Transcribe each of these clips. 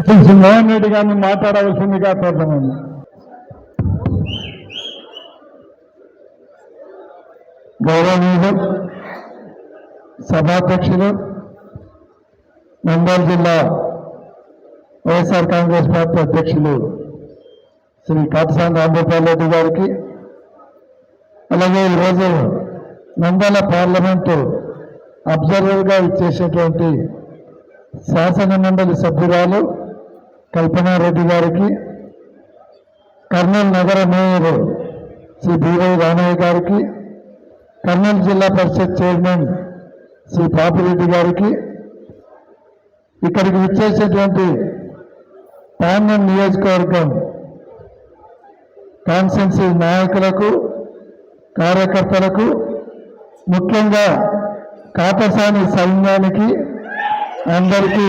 శ్రీ మోహన్ రెడ్డి గారిని మాట్లాడవలసిందిగా కోరుతున్నాను గౌరవనీయులు సభాధ్యక్షులు నంద్యాల జిల్లా వైఎస్ఆర్ కాంగ్రెస్ పార్టీ అధ్యక్షులు శ్రీ కాటసాని రాంగోపాల్ రెడ్డి గారికి అలాగే ఈరోజు నంద్యాల పార్లమెంటు అబ్జర్వర్గా ఇచ్చేసేటువంటి శాసన మండలి సభ్యురాలు కల్పనారెడ్డి గారికి కర్నూలు నగర మేయర్ శ్రీ బీవై రామయ్య గారికి కర్నూలు జిల్లా పరిషత్ చైర్మన్ శ్రీ పాపిరెడ్డి గారికి ఇక్కడికి విచ్చేసేటువంటి పాండ్యం నియోజకవర్గం కాన్స్టెన్సీ నాయకులకు కార్యకర్తలకు ముఖ్యంగా కాటసాని సైన్యానికి అందరికీ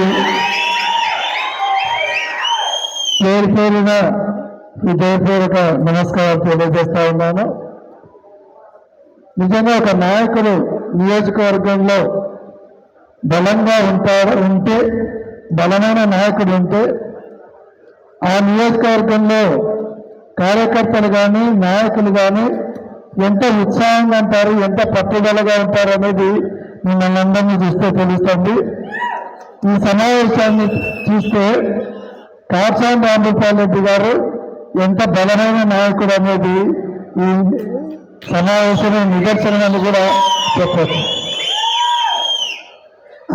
పేరు పేరున హృదయపూర్వక నమస్కారాలు తెలియజేస్తా ఉన్నాను. నిజంగా ఒక నాయకుడు నియోజకవర్గంలో బలంగా ఉంటారు ఉంటే బలమైన నాయకుడు ఉంటే ఆ నియోజకవర్గంలో కార్యకర్తలు కానీ నాయకులు కానీ ఎంత ఉత్సాహంగా ఉంటారు ఎంత పట్టుదలగా ఉంటారు అనేది మిమ్మల్ని అందరినీ చూస్తే తెలుస్తుంది. ఈ సమావేశాన్ని చూస్తే కాచాన్ రామగోపాల్ రెడ్డి గారు ఎంత బలమైన నాయకుడు అనేది ఈ సమావేశం నిదర్శనమని కూడా చెప్పచ్చు.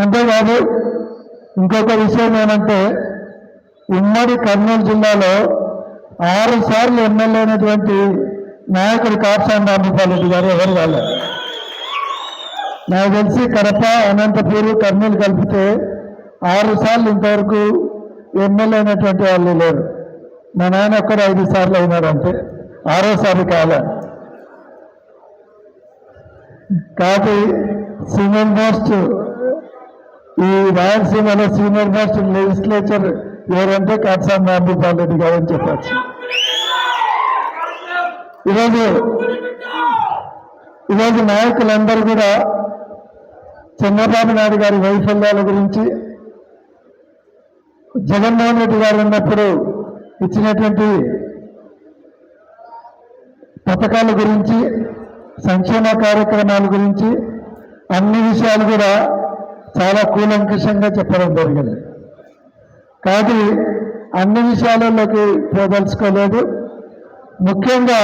అంతేకాదు ఇంకొక విషయం ఏమంటే ఉమ్మడి కర్నూలు జిల్లాలో ఆరు సార్లు ఎమ్మెల్యే అయినటువంటి నాయకుడు కాప్సాన్ రామగోపాల్ రెడ్డి గారు ఎవరు కాలేదు నాకు తెలిసి కడప అనంతపూర్ కర్నూలు కలిపితే ఆరు సార్లు ఇంతవరకు ఎమ్మెల్యే అయినటువంటి వాళ్ళు లేరు. మా నాయన ఒక్కరు ఐదు సార్లు అయినారంటే ఆరోసారి కాలే. కాబట్టి సీనియర్ మోస్ట్ ఈ రాయలసీమలో సీనియర్ మోస్ట్ లెజిస్లేచర్ ఎవరంటే కాట్సాం రాంభూపాల్ రెడ్డి గారు అని చెప్పచ్చు. ఈరోజు ఈరోజు నాయకులందరూ కూడా చంద్రబాబు నాయుడు గారి వైఫల్యాల గురించి జగన్మోహన్ రెడ్డి గారు ఉన్నప్పుడు ఇచ్చినటువంటి పథకాల గురించి సంక్షేమ కార్యక్రమాల గురించి అన్ని విషయాలు కూడా చాలా కూలంకషంగా చెప్పడం జరిగింది. కాబట్టి అన్ని విషయాలలోకి పోదలుచుకోలేదు. ముఖ్యంగా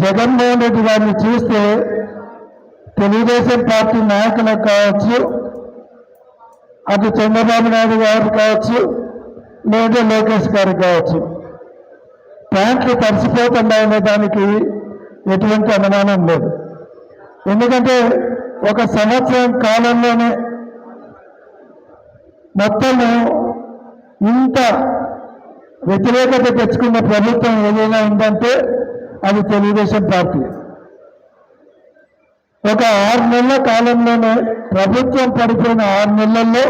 జగన్మోహన్ రెడ్డి గారిని చూస్తే తెలుగుదేశం పార్టీ నాయకులకు కావచ్చు అటు చంద్రబాబు నాయుడు గారు కావచ్చు లేదా లోకేష్ గారు కావచ్చు. ప్యాంట్లు తడిసిపోతున్నాయనే దానికి ఎటువంటి అనుమానం లేదు. ఎందుకంటే ఒక సంవత్సరం కాలంలోనే మొత్తము ఇంత వ్యతిరేకత తెచ్చుకున్న ప్రభుత్వం ఏదైనా ఉందంటే అది తెలుగుదేశం పార్టీ. ఒక ఆరు నెలల కాలంలోనే ప్రభుత్వం పడిపోయిన ఆరు నెలల్లో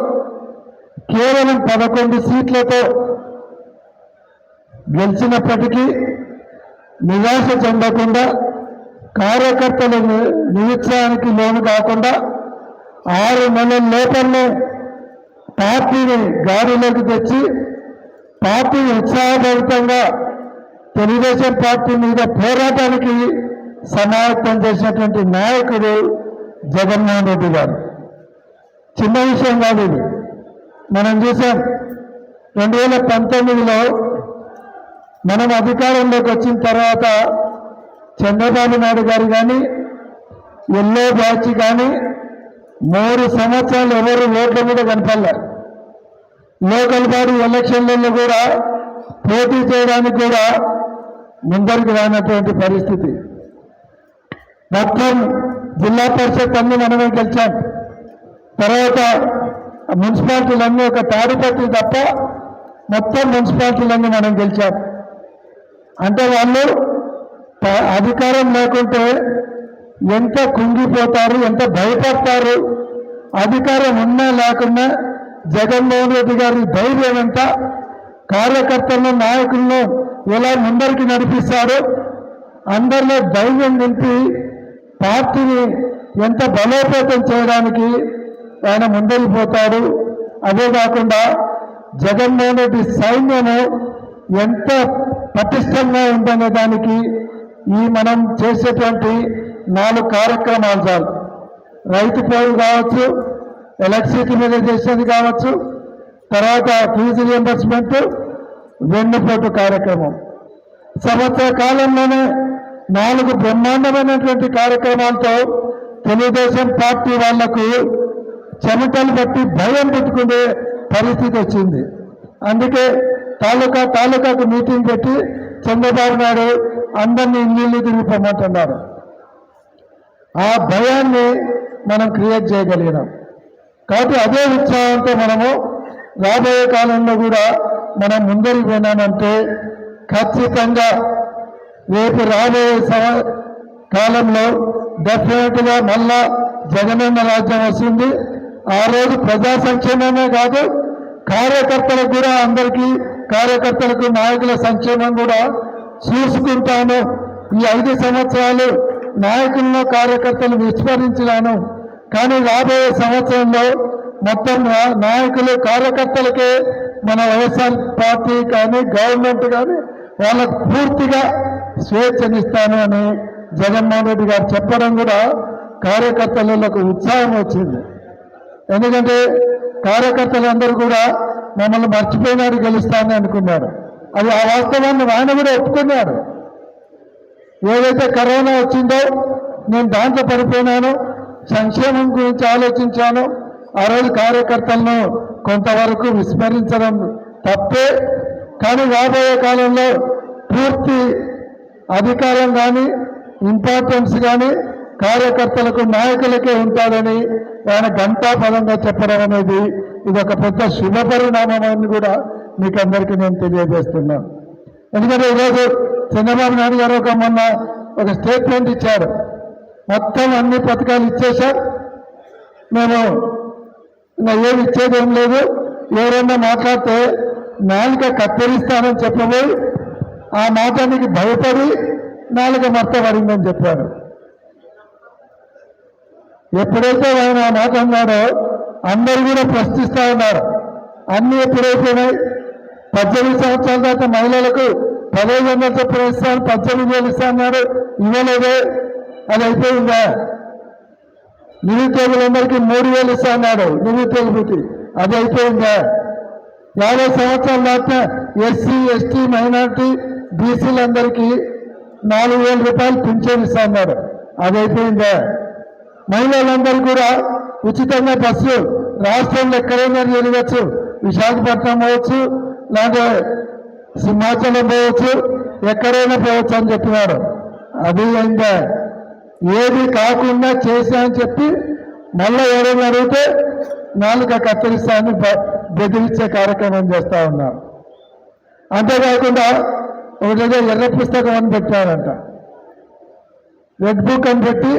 కేవలం పదకొండు సీట్లతో గెలిచినప్పటికీ నిరాశ చెందకుండా కార్యకర్తల నిరుత్సాహానికి లోను కాకుండా ఆరు నెలల లోపలనే పార్టీని గాడిలోకి తెచ్చి పార్టీ ఉత్సాహభరితంగా తెలుగుదేశం పార్టీ మీద పోరాటానికి సమాయత్తం చేసినటువంటి నాయకుడు జగన్మోహన్ రెడ్డి గారు. చిన్న విషయం కాదు ఇది. మనం చూసాం రెండు వేల పంతొమ్మిదిలో మనం అధికారంలోకి వచ్చిన తర్వాత చంద్రబాబు నాయుడు గారు కానీ ఎల్లో బ్యాచ్ కానీ మూడు సంవత్సరాలు ఎవరు ఓట్ల మీద కనపడలేరు లోకల్ బాడీ ఎలక్షన్లలో కూడా పోటీ చేయడానికి కూడా ముందరికి రానటువంటి పరిస్థితి. మొత్తం జిల్లా పరిషత్ అన్ని మనమే గెలిచాం. తర్వాత మున్సిపాలిటీలన్నీ ఒక తాడిపత్రి తప్ప మొత్తం మున్సిపాలిటీలన్నీ మనం గెలిచాం. అంటే వాళ్ళు ప- అధికారం లేకుంటే ఎంత కుంగిపోతారు ఎంత భయపడతారు అధికారం ఉన్నా లేకున్నా జగన్మోహన్ రెడ్డి గారి ధైర్యం ఎంత కార్యకర్తలను నాయకులను ఎలా ముందరికి నడిపిస్తారు అందరిలో ధైర్యం నింపి పార్టీని ఎంత బలోపేతం చేయడానికి ఆయన ముందరిపోతాడు అదే కాకుండా జగన్మోహన్ రెడ్డి సైన్యము ఎంత పటిష్టంగా ఉందనే దానికి ఈ మనం చేసేటువంటి నాలుగు కార్యక్రమాలు చాలు. రైతు పోయి కావచ్చు ఎలక్ట్రిసిటీ మీద చేసేది కావచ్చు తర్వాత ఫీజు రియంబర్స్మెంట్ వెన్నుపోటు కార్యక్రమం. సంవత్సర కాలంలోనే నాలుగు బ్రహ్మాండమైనటువంటి కార్యక్రమాలతో తెలుగుదేశం పార్టీ వాళ్ళకు చెమటలు బట్టి భయం పెట్టుకునే పరిస్థితి వచ్చింది. అందుకే తాలూకా తాలూకాకు మీటింగ్ పెట్టి చంద్రబాబు నాయుడు అందరినీ ఇల్లు తిరిగిపోమంటున్నారు. ఆ భయాన్ని మనం క్రియేట్ చేయగలిగినాం. కాబట్టి అదే ఉత్సాహంతో మనము రాబోయే కాలంలో కూడా మనం ముందరికి పోయినామంటే ఖచ్చితంగా రేపు రాబోయే సమ- కాలంలో డెఫినెట్గా మళ్ళా జగనన్న రాజ్యం వస్తుంది. ఆ రోజు ప్రజా సంక్షేమమే కాదు కార్యకర్తలకు కూడా అందరికీ కార్యకర్తలకు నాయకుల సంక్షేమం కూడా చూసుకుంటాను. ఈ ఐదు సంవత్సరాలు నాయకులను కార్యకర్తలు విస్మరించలేను. కానీ రాబోయే సంవత్సరంలో మొత్తం నాయకులు కార్యకర్తలకే మన వైఎస్ఆర్ పార్టీ కానీ గవర్నమెంట్ కానీ వాళ్ళకు పూర్తిగా స్వేచ్ఛనిస్తాను అని జగన్మోహన్ రెడ్డి గారు చెప్పడం కూడా కార్యకర్తలకు ఉత్సాహం వచ్చింది. ఎందుకంటే కార్యకర్తలందరూ కూడా మమ్మల్ని మర్చిపోయినాడు గెలుస్తానని అనుకున్నారు. అది ఆ వాస్తవాన్ని ఆయన కూడా ఒప్పుకున్నాడు ఏదైతే కరోనా వచ్చిందో నేను దాంట్లో పడిపోయినాను సంక్షేమం గురించి ఆలోచించాను. ఆ రోజు కార్యకర్తలను కొంతవరకు విస్మరించడం తప్పే. కానీ రాబోయే కాలంలో పూర్తి అధికారం కానీ ఇంపార్టెన్స్ కానీ కార్యకర్తలకు నాయకులకే ఉంటారని ఆయన గంటాపదంగా చెప్పడం అనేది ఇది ఒక పెద్ద శుభ పరిణామం అని కూడా మీకు అందరికీ నేను తెలియజేస్తున్నాను ఎందుకంటే ఈరోజు చంద్రబాబు నాయుడు గారు ఒక మొన్న ఒక స్టేట్మెంట్ ఇచ్చారు. మొత్తం అన్ని పథకాలు ఇచ్చేశారు. మేము ఏమి ఇచ్చేది ఏం లేదు. ఎవరైనా మాట్లాడితే నాలుక కత్తిరిస్తానని చెప్పబోయి ఆ మాటానికి భయపడి నాలుక మర్త పడిందని చెప్పాడు ఎప్పుడైతే ఆయన ఆ మాట అన్నాడో అందరూ కూడా ప్రశ్నిస్తా ఉన్నారు. అన్ని ఎప్పుడైపోయినాయి? పద్దెనిమిది సంవత్సరాల దాకా మహిళలకు పదహైదు వందల చొప్పున ఇస్తాను పద్దెనిమిది వేలు ఇస్తా అన్నారు ఇవ్వలేదే? అది అయిపోయిందా? నిరుద్యోగులందరికీ మూడు వేలు ఇస్తా అన్నాడు నిరుద్యోగ అది అయిపోయిందా? యాభై సంవత్సరాల దాకా ఎస్సీ ఎస్టీ మైనార్టీ బీసీలందరికీ నాలుగు వేల రూపాయలు పింఛన్ ఇస్తా అన్నాడు అదైపోయిందా? మహిళలందరూ కూడా ఉచితంగా బస్సు రాష్ట్రంలో ఎక్కడైనా తిరగచ్చు. విశాఖపట్నం పోవచ్చు లేకపోతే సింహాచలం పోవచ్చు ఎక్కడైనా పోవచ్చు అని చెప్పినాడు అది అయిందా ఏది కాకుండా చేశా అని చెప్పి మళ్ళీ ఎవరైనా అడిగితే నాలుక కత్తిరిస్తామని బెదిరించే కార్యక్రమం చేస్తా ఉన్నారు. అంతేకాకుండా ఒకటేదో ఎర్ర పుస్తకం అని పెట్టారంట. రెడ్ బుక్ అని పెట్టి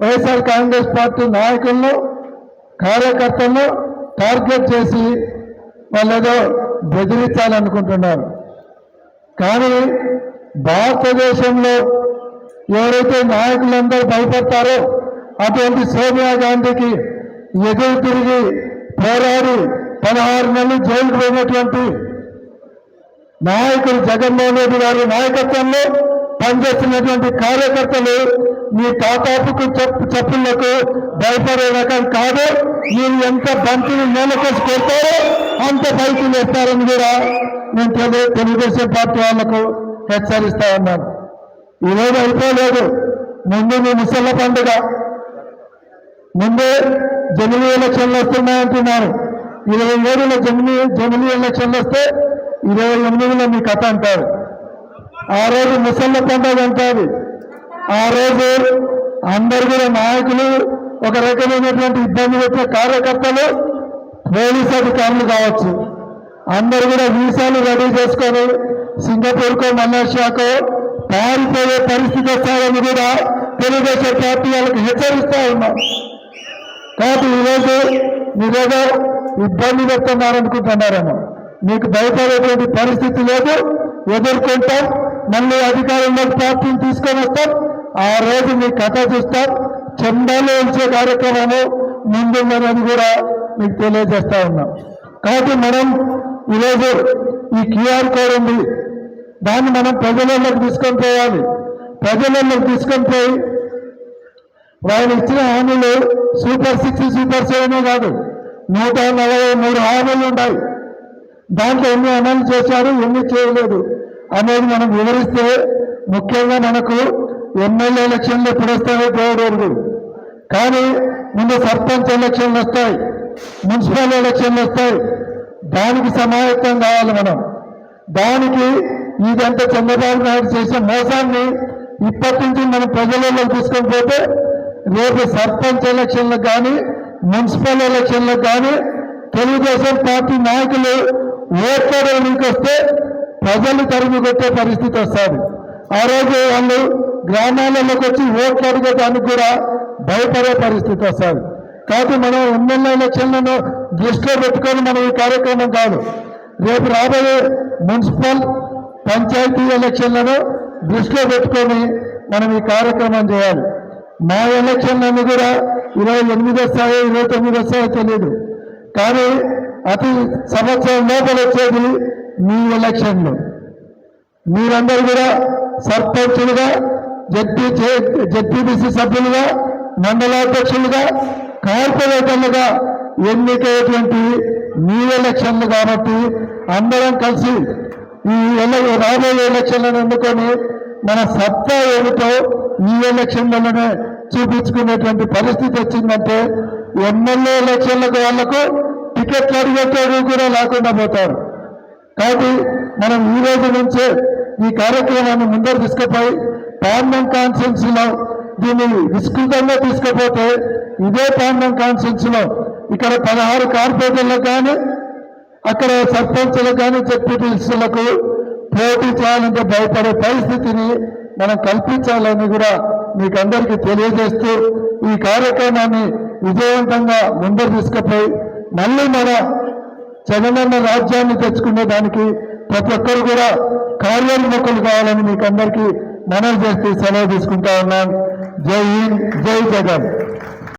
వైఎస్ఆర్ కాంగ్రెస్ పార్టీ నాయకులను కార్యకర్తలను టార్గెట్ చేసి వాళ్ళు ఏదో బెదిరించాలనుకుంటున్నారు. కానీ భారతదేశంలో ఎవరైతే నాయకులందరూ భయపడతారో అటువంటి సోనియా గాంధీకి ఎదురు తిరిగి పోరాడి పదహారు నెలలు జైలుకు పోయినటువంటి నాయకులు జగన్మోహన్ రెడ్డి గారి నాయకత్వంలో పనిచేస్తున్నటువంటి కార్యకర్తలు మీ తాతాపుకు చెప్పు చెప్పులకు భయపడే రకం కాదు. మీరు ఎంత బంతిని నేలకేసి కొడతారో అంత పైకి వేస్తారని కూడా నేను తెలు తెలుగుదేశం పార్టీ వాళ్ళకు హెచ్చరిస్తా ఉన్నాను. ఈరోజు అయిపోలేదు. ముందు మీ ముసళ్ళ పండుగ. ముందే జమిలీ ఎలక్షన్లు వస్తున్నాయంటున్నారు. ఇరవై ఏడులో జమిలీ జమిలీ ఎలక్షన్లు వస్తే ఇరవై ఎనిమిదిలో మీ కథ అంటారు. ఆ రోజు ముసళ్ళ పండుగ అంటారు. ఆ రోజు అందరు కూడా నాయకులు ఒక రకమైనటువంటి ఇబ్బంది పెట్టే కార్యకర్తలు పోలీస్ అధికారులు కావచ్చు. అందరు కూడా వీసాలు రెడీ చేసుకొని సింగపూర్కో మలేషియాకో పారిపోయే పరిస్థితి వస్తారని కూడా తెలుగుదేశం పార్టీ వాళ్ళకి హెచ్చరిస్తూ ఉన్నాం. కాబట్టి ఈరోజు మీరేదో ఇబ్బంది పెడుతున్నారనుకుంటున్నారేమో. మీకు భయపడేటువంటి పరిస్థితి లేదు. ఎదుర్కొంటాం. మళ్ళీ అధికారంలో పార్టీని తీసుకొని వస్తాం. ఆ రోజు మీ కథ చూస్తాం. చందాలు ఉంచే కార్యక్రమము ముందుందనేది కూడా మీకు తెలియజేస్తా ఉన్నాం. కాబట్టి మనం ఈరోజు ఈ క్యూఆర్ కోడ్ ఉంది. దాన్ని మనం ప్రజలలోకి తీసుకొని పోవాలి. ప్రజలలోకి తీసుకొని పోయి వాళ్ళు ఇచ్చిన హామీలు సూపర్ సిక్స్ సూపర్ సెవెన్ కాదు. నూట నలభై మూడు హామీలు ఉన్నాయి దాంట్లో ఎన్ని అమలు చేశారు ఎన్ని చేయలేదు అనేది మనం వివరిస్తే ముఖ్యంగా మనకు ఎమ్మెల్యే ఎలక్షన్లు ఎప్పుడు వస్తాయో దేవుడు కానీ ముందు సర్పంచ్ ఎలక్షన్లు వస్తాయి మున్సిపల్ ఎలక్షన్లు వస్తాయి. దానికి సమాయత్తం కావాలి మనం. దానికి ఇదంతా చంద్రబాబు నాయుడు చేసే మోసాన్ని ఇప్పటి నుంచి మనం ప్రజలలో తీసుకొని పోతే రేపు సర్పంచ్ ఎలక్షన్లకు కానీ మున్సిపల్ ఎలక్షన్లకు కానీ తెలుగుదేశం పార్టీ నాయకులు ఓట్లడానికి వస్తే ప్రజలు తరిమి కొట్టే పరిస్థితి వస్తుంది. ఆ రోజు వాళ్ళు గ్రామాలలోకి వచ్చి ఓట్లు అడిగేదానికి కూడా భయపడే పరిస్థితి వస్తుంది. కాబట్టి మనం ఎమ్మెల్యే ఎలక్షన్లను దృష్టిలో పెట్టుకొని మనం ఈ కార్యక్రమం కాదు. రేపు రాబోయే మున్సిపల్ పంచాయతీ ఎలక్షన్లను దృష్టిలో పెట్టుకొని మనం ఈ కార్యక్రమం చేయాలి. మా ఎలక్షన్లన్నీ కూడా ఇరవై ఎనిమిది వస్తాయో ఇరవై తొమ్మిది వస్తాయో తెలియదు. కానీ అతి సంవత్సరం లోపల వచ్చేది మీ ఎలక్షన్లు. మీరందరూ కూడా సర్పంచులుగా జడ్పీ జడ్పీటీసీ సభ్యులుగా మండలాధ్యక్షులుగా కార్పొరేటర్లుగా ఎన్నికయ్యేటువంటి మీ ఎలక్షన్లు కాబట్టి అందరం కలిసి ఈ రాబోయే ఎలక్షన్లను ఎన్నుకొని మన సత్తా ఏమిటో ఈ ఎలక్షన్లలోనే చూపించుకునేటువంటి పరిస్థితి వచ్చిందంటే ఎమ్మెల్యే ఎలక్షన్లకు వాళ్ళకు టికెట్లు అడిగేటోడు కూడా లేకుండా పోతారు. కాబట్టి మనం ఈ రోజు నుంచే ఈ కార్యక్రమాన్ని ముందరు తీసుకుపోయి పాండం కాన్ఫరెన్స్లో దీన్ని విస్తృతంగా తీసుకుపోతే ఇదే పాండం కాన్ఫరెన్స్లో ఇక్కడ పదహారు కార్పొరేటర్లకు కానీ అక్కడ సర్పంచ్లకు కానీ జడ్పీటీసీలకు పోటీ చేయాలంటే భయపడే పరిస్థితిని మనం కల్పించాలని కూడా మీకు అందరికీ తెలియజేస్తూ ఈ కార్యక్రమాన్ని విజయవంతంగా ముందరు తీసుకుపోయి మళ్ళీ మన జగనన్న రాజ్యాన్ని తెచ్చుకునే దానికి ప్రతి ఒక్కరు కూడా కార్యోన్ముఖులు కావాలని మీకు అందరికీ మనవి చేస్తూ సెలవు తీసుకుంటా ఉన్నాను. జై హింద్ జై జగన్.